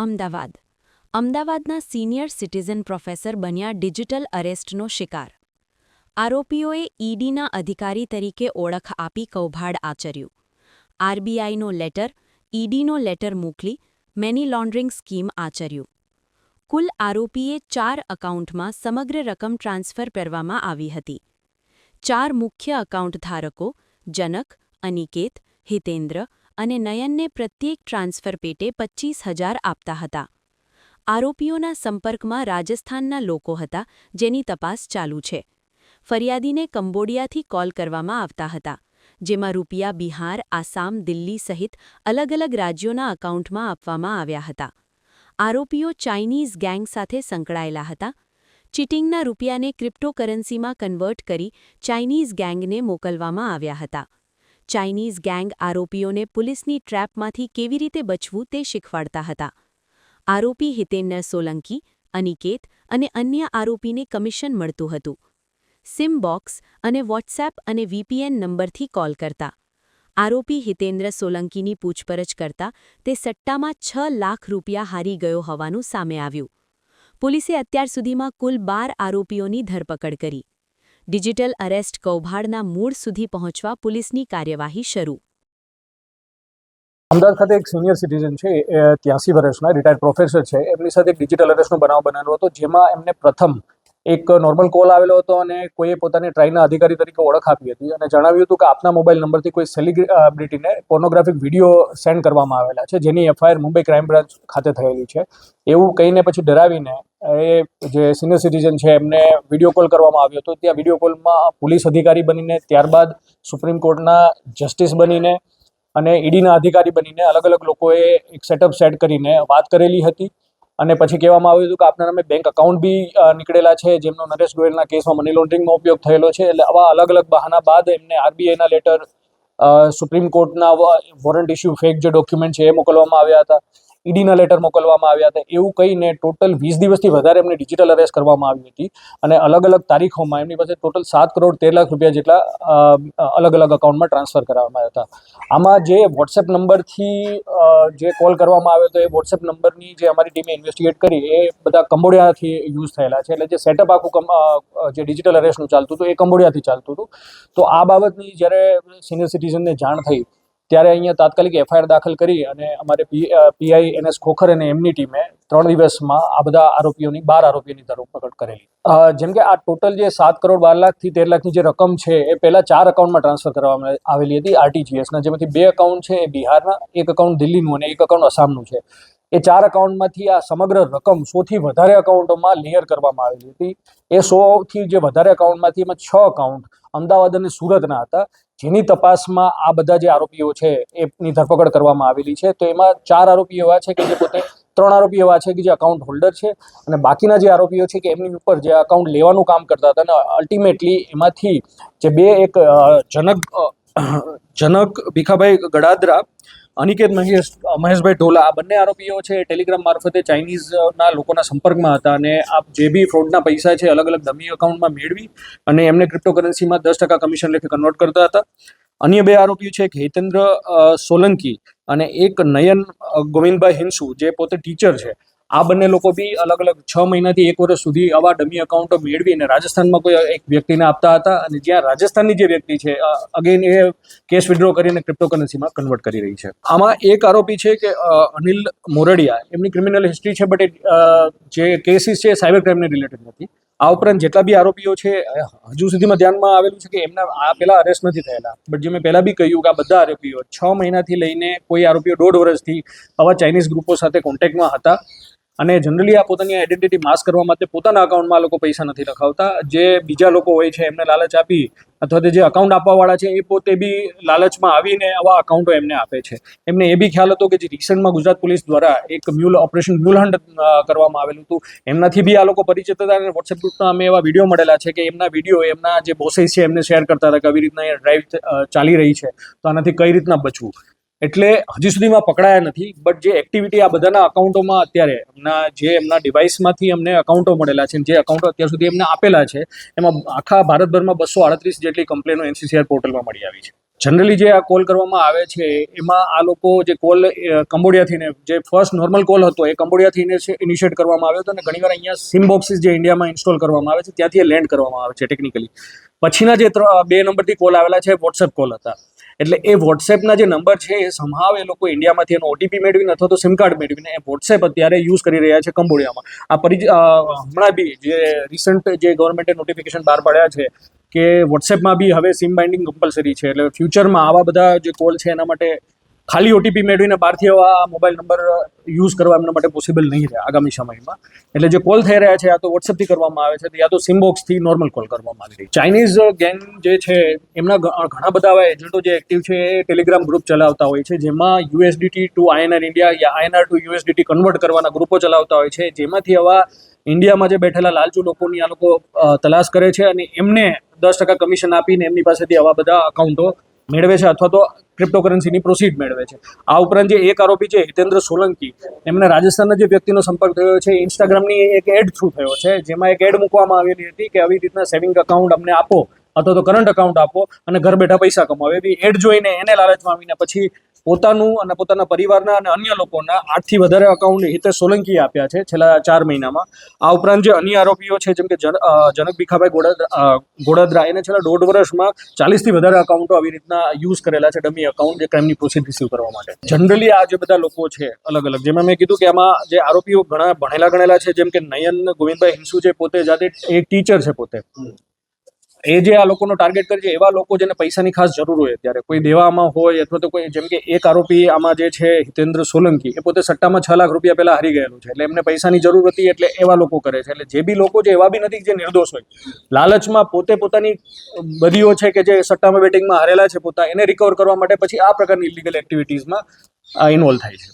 અમદાવાદ. અમદાવાદના senior citizen professor બન્યા digital અરેસ્ટનો શિકાર. આરોપીઓએ ઈડીના અધિકારી તરીકે ઓળખ આપી કૌભાડ આચર્યું. આરબીઆઈનો લેટર, ઈડીનો લેટર મોકલી મની લોન્ડરિંગ સ્કીમ આચર્યું. કુલ આરોપીએ ચાર એકાઉન્ટમાં સમગ્ર રકમ ટ્રાન્સફર કરવામાં આવી હતી. ચાર મુખ્ય એકાઉન્ટ ધારકો જનક, અનિકેત, હિતેન્દ્ર અને નયનને પ્રત્યેક ટ્રાન્સફર પેટે પચ્ચીસ હજાર આપતા હતા. આરોપીઓના સંપર્કમાં રાજસ્થાનના લોકો હતા જેની તપાસ ચાલુ છે. ફરિયાદીને કંબોડિયાથી કોલ કરવામાં આવતા હતા, જેમાં રૂપિયા બિહાર, આસામ, દિલ્હી સહિત અલગ અલગ રાજ્યોના એકાઉન્ટમાં આપવામાં આવ્યા હતા. આરોપીઓ ચાઇનીઝ ગેંગ સાથે સંકળાયેલા હતા. ચીટિંગના રૂપિયાને ક્રિપ્ટોકરન્સીમાં કન્વર્ટ કરી ચાઇનીઝ ગેંગને મોકલવામાં આવ્યા હતા. ચાઇનીઝ ગેંગ આરોપીઓને પોલીસની ટ્રેપમાંથી કેવી રીતે બચવું તે શીખવાડતા હતા. આરોપી હિતેન્દ્ર સોલંકી, અનિકેત અને અન્ય આરોપીને કમિશન મળતું હતું. સિમ બોક્સ અને વોટ્સએપ અને વીપીએન નંબરથી કોલ કરતા. આરોપી હિતેન્દ્ર સોલંકીની પૂછપરછ કરતા તે સટ્ટામાં છ લાખ રૂપિયા હારી ગયો હોવાનું સામે આવ્યું. પોલીસે અત્યાર સુધીમાં કુલ બાર આરોપીઓની ધરપકડ કરી. ડિજિટલ અરેસ્ટ કૌભાડના મૂળ સુધી પહોંચવા પોલીસની કાર્યવાહી શરૂ. અમદાવાદ ખાતે એક સિનિયર સિટીઝન છે ત્યાસી વર્ષના રિટાયર્ડ પ્રોફેસર છે. એમની સાથે એક ડિજિટલ અરેસ્ટનો બનાવ બનેલો હતો, જેમાં એમને પ્રથમ એક નોર્મલ કોલ આવેલો હતો અને કોઈએ પોતાની ટ્રાઈના અધિકારી તરીકે ઓળખ આપી હતી અને જણાવ્યું હતું કે આપના મોબાઈલ નંબરથી કોઈ સેલિબ્રિટીને પોર્નોગ્રાફિક વીડિયો સેન્ડ કરવામાં આવેલા છે, જેની એફઆઈઆર મુંબઈ ક્રાઇમ બ્રાન્ચ ખાતે થયેલી છે. એવું કહીને પછી ડરાવીને એ જે સિનિયર સિટીઝન છે એમને વીડિયો કોલ કરવામાં આવ્યો હતો. ત્યાં વીડિયો કોલમાં પોલીસ અધિકારી બનીને, ત્યારબાદ સુપ્રીમ કોર્ટના જસ્ટિસ બનીને અને ઈડીના અધિકારી બનીને અલગ અલગ લોકોએ એક સેટઅપ સેટ કરીને વાત કરેલી હતી. અને પછી કહેવામાં આવ્યું હતું કે આપના નામે બેંક અકાઉન્ટ બી નીકળેલા છે. જેમનો નરેશ ગોયલના કેસમાં મની લોન્ડરિંગનો ઉપયોગ થયેલો છે. એટલે આવા અલગ અલગ બહાના બાદ એમને આરબીઆઈના લેટર સુપ્રીમ કોર્ટના વોરંટ ઇસ્યુ ફેક જે ડોક્યુમેન્ટ છે એ મોકલવામાં આવ્યા હતા. ઈડીના લેટર મોકલવામાં આવ્યા હતા. એવું કહીને ટોટલ વીસ દિવસથી વધારે એમને ડિજિટલ અરેસ્ટ કરવામાં આવી હતી અને અલગ અલગ તારીખોમાં એમની પાસે ટોટલ સાત કરોડ તેર લાખ રૂપિયા જેટલા અલગ અલગ અકાઉન્ટમાં ટ્રાન્સફર કરવામાં આવ્યા હતા. આમાં જે વોટ્સએપ નંબરથી જે કોલ કરવામાં આવ્યો હતો એ વોટ્સએપ નંબરની જે અમારી ટીમે ઇન્વેસ્ટિગેટ કરી એ બધા કંબોડિયાથી યુઝ થયેલા છે. એટલે જે સેટઅપ આખું જે ડિજિટલ અરેસ્ટનું ચાલતું હતું એ કંબોડિયાથી ચાલતું હતું. તો આ બાબતની જ્યારે સિનિયર સિટીઝનને જાણ થઈ ત્યારે અહીંયા તાત્કાલિક એફઆઈઆર દાખલ કરી અને અમારે પીઆઈ એનએસ ખોખર અને એમની ટીમે ત્રણ દિવસમાં આ બધા આરોપીઓની, બાર આરોપીઓની ધરપકડ કરેલી. જેમ કે આ ટોટલ જે સાત કરોડ બાર લાખથી તેર લાખની જે રકમ છે, એ પહેલાં ચાર એકાઉન્ટમાં ટ્રાન્સફર કરવામાં આવેલી હતી આરટીજીએસના, જેમાંથી બે એકાઉન્ટ છે એ બિહારના, એક એકાઉન્ટ દિલ્હીનું અને એક એકાઉન્ટ આસામનું છે. એ ચાર એકાઉન્ટમાંથી આ સમગ્ર રકમ સોથી વધારે એકાઉન્ટોમાં લેયર કરવામાં આવેલી હતી. એ સોથી જે વધારે એકાઉન્ટમાંથી એમાં છ એકાઉન્ટ અમદાવાદ અને સુરતના હતા. જેની તપાસમાં આ બધા જે આરોપીઓ છે, એની ધરપકડ કરવામાં આવેલી છે. તો એમાં ચાર આરોપીઓ એવા છે કે જે પોતે, ત્રણ આરોપીઓ એવા છે કે જે અકાઉન્ટ હોલ્ડર છે. અને બાકીના જે આરોપીઓ છે કે એમની ઉપર જે અકાઉન્ટ લેવાનું કામ કરતા હતા અને અલ્ટિમેટલી એમાંથી જે બે એક જનક જનક ભીખાભાઈ ગડાદરા અનિકેત મહેશ, મહેશભાઈ ઢોલા, આ બંને આરોપીઓ છે ટેલિગ્રામ મારફતે ચાઇનીઝના લોકોના સંપર્કમાં હતા અને આ જે બી ફ્રોડના પૈસા છે અલગ અલગ ડમી એકાઉન્ટમાં મેળવી અને એમને ક્રિપ્ટોકરન્સીમાં દસ ટકા કમિશન લેખે કન્વર્ટ કરતા હતા. અન્ય બે આરોપીઓ છે, એક હેતેન્દ્ર સોલંકી અને એક નયન ગોવિંદભાઈ હિંસુ, જે પોતે ટીચર છે. આ બંને લોકો બી અલગ અલગ છ મહિનાથી એક વર્ષ સુધી આવા ડમી એકાઉન્ટો મેળવીને રાજસ્થાનમાં કોઈ એક વ્યક્તિને આપતા હતા અને જ્યાં રાજસ્થાનની જે વ્યક્તિ છે અગેન એ કેશ વિડ્રો કરીને ક્રિપ્ટોકરન્સીમાં કન્વર્ટ કરી રહી છે. આમાં એક આરોપી છે કે અનિલ મોરડિયા, એમની ક્રિમિનલ હિસ્ટ્રી છે બટ જે કેસીસ છે સાયબર ક્રાઇમને રિલેટેડ નથી. આ ઉપરાંત જેટલા બી આરોપીઓ છે હજુ સુધીમાં ધ્યાનમાં આવેલું છે કે એમના આ પહેલા અરેસ્ટ નથી થયેલા. બટ જે મેં પહેલા બી કહ્યું કે આ બધા આરોપીઓ છ મહિનાથી લઈને કોઈ આરોપીઓ દોઢ વર્ષથી આવા ચાઇનીઝ ગ્રુપો સાથે કોન્ટેક્ટમાં હતા. અને જનરલી આ પોતાની આઈડેન્ટિટી માસ્ક કરવા માટે પોતાના અકાઉન્ટમાં લોકો પૈસા નથી રખાવતા જે બીજા લોકો હોય છે, એમને લાલચ આપી અથવા તો જે અકાઉન્ટ આપવાવાળા છે, એ પોતે બી લાલચમાં આવીને આવા અકાઉન્ટો એમને આપે છે. એમને એ બી ખ્યાલ હતો કે જે રિસન્ટમાં ગુજરાત પોલીસ દ્વારા એક મ્યુલ ઓપરેશન મ્યુલ હન્ટ કરવામાં આવેલું હતું. એમનાથી બી આ લોકો પરિચિત હતા અને વોટ્સએપ ગ્રુપના અમે એવા વીડિયો મળેલા છે કે એમના વીડિયો એમના જે બોસેસ છે, એમને શેર કરતા હતા કે આવી રીતના ડ્રાઈવ ચાલી રહી છે. તો આનાથી કઈ રીતના બચવું? એટલે હજી સુધીમાં પકડાયા નથી બટ જે એક્ટિવિટી આ બધાના અકાઉન્ટોમાં અત્યારે, એમના જે એમના ડિવાઇસમાંથી અમને અકાઉન્ટો મળેલા છે, જે અકાઉન્ટો અત્યાર સુધી એમને આપેલા છે, એમાં આખા ભારતભરમાં બસો આડત્રીસ જેટલી કમ્પ્લેનો એનસીસીઆર પોર્ટલમાં મળી આવી છે. જનરલી જે આ કોલ કરવામાં આવે છે, એમાં આ લોકો જે કોલ કંબોડિયાથીને જે ફર્સ્ટ નોર્મલ કોલ હતો, એ કંબોડિયાથી ઇનિશિયેટ કરવામાં આવ્યો હતો, અને ઘણીવાર અહીંયા સિમ બોક્સિસ જે ઇન્ડિયામાં ઇન્સ્ટોલ કરવામાં આવે છે, ત્યાંથી લેન્ડ કરવામાં આવે છે ટેકનિકલી પછીના જે બે નંબરથી કોલ આવેલા છે વોટ્સએપ કોલ હતા. એટલે એ વોટ્સએપના જે નંબર છે, એ સંભાવ એ લોકો ઇન્ડિયામાંથી એનો ઓટીપી મેળવીને અથવા તો સિમ કાર્ડ મેળવીને એ વોટ્સએપ અત્યારે યુઝ કરી રહ્યા છે કંબોડિયામાં. આ પરિચ હમણાં બી જે રિસન્ટ જે ગવર્મેન્ટે નોટિફિકેશન બહાર પાડ્યા છે કે વોટ્સએપમાં બી હવે સિમ બાઇન્ડિંગ કમ્પલસરી છે. એટલે ફ્યુચરમાં આવા બધા જે કોલ છે, એના માટે ખાલી ઓટીપી મેળવીને બહારથી આ મોબાઈલ નંબર યુઝ કરવા એમના માટે પોસિબલ નહીં રહે આગામી સમયમાં. એટલે જે કોલ થઈ રહ્યા છે, આ તો વોટ્સએપથી કરવામાં આવે છે યા તો સિમબોક્સથી નોર્મલ કોલ કરવામાં આવી છે. ચાઇનીઝ ગેંગ જે છે, એમના ઘણા બધા એવા એજન્ટો જે એક્ટિવ છે, એ ટેલિગ્રામ ગ્રુપ ચલાવતા હોય છે, જેમાં યુએસડીટી ટુ આઈએનઆર ઇન્ડિયા યા આઈએનઆર ટુ યુએસડીટી કન્વર્ટ કરવાના ગ્રુપો ચલાવતા હોય છે, જેમાંથી આવા ઇન્ડિયામાં જે બેઠેલા લાલચુ લોકોની આ લોકો તલાશ કરે છે અને એમને દસ ટકા કમિશન આપીને એમની પાસેથી આવા બધા અકાઉન્ટો મેળવે છે, અથવા તો ક્રિપ્ટોકરન્સીની પ્રોસીડ મેળવે છે. આ ઉપરાંત જે એક આરોપી છે, હિતેન્દ્ર સોલંકી, એમને રાજસ્થાનના જે વ્યક્તિનો સંપર્ક થયો છે ઇન્સ્ટાગ્રામની એક એડ થ્રુ થયો છે, જેમાં એક એડ મૂકવામાં આવેલી હતી કે આવી રીતના સેવિંગ અકાઉન્ટ અમને આપો, અથવા તો કરંટ અકાઉન્ટ આપો અને ઘર બેઠા પૈસા કમાવે. એવી એડ જોઈને એને લાલચમાં આવીને પછી પોતાનું અને પોતાના પરિવારના અને અન્ય લોકોના આઠથી વધારે અકાઉન્ટ હિતેશ સોલંકીએ આપ્યા છે છેલ્લા ચાર મહિનામાં. આ ઉપરાંત જે અન્ય આરોપીઓ છે, જેમ કે જન જનક ભીખાભાઈ ગોડાદરા ગોડાદરા, એને છેલ્લા દોઢ વર્ષમાં ચાલીસથી વધારે અકાઉન્ટો આવી રીતના યુઝ કરેલા છે ડમી અકાઉન્ટ જે ક્રાઇમની પ્રોસીડ રિસીવ કરવા માટે. જનરલી આ જે બધા લોકો છે અલગ અલગ જેમાં મેં કીધું કે આમાં જે આરોપીઓ ઘણા ભણેલા ગણેલા છે, જેમ કે નયન ગોવિંદભાઈ હિંસુ છે પોતે, જાતે એક ટીચર છે પોતે. એ જે આ લોકોનો ટાર્ગેટ કરે છે, એવા લોકો જેને પૈસાની ખાસ જરૂર હોય, અત્યારે કોઈ દેવામાં હોય અથવા તો કોઈ, જેમ કે એક આરોપી આમાં જે છે, હિતેન્દ્ર સોલંકી, એ પોતે સટ્ટામાં છ લાખ રૂપિયા પહેલા હારી ગયેલું છે. એટલે એમને પૈસાની જરૂર હતી, એટલે એવા લોકો કરે છે. એટલે જે બી લોકો છે, એવા બી નથી જે નિર્દોષ હોય. લાલચમાં પોતે પોતાની બદીઓ છે કે જે સટ્ટામાં બેટિંગમાં હારેલા છે, પોતા એને રિકવર કરવા માટે પછી આ પ્રકારની ઇલીગલ એક્ટિવિટીઝમાં ઇન્વોલ્વ થાય છે.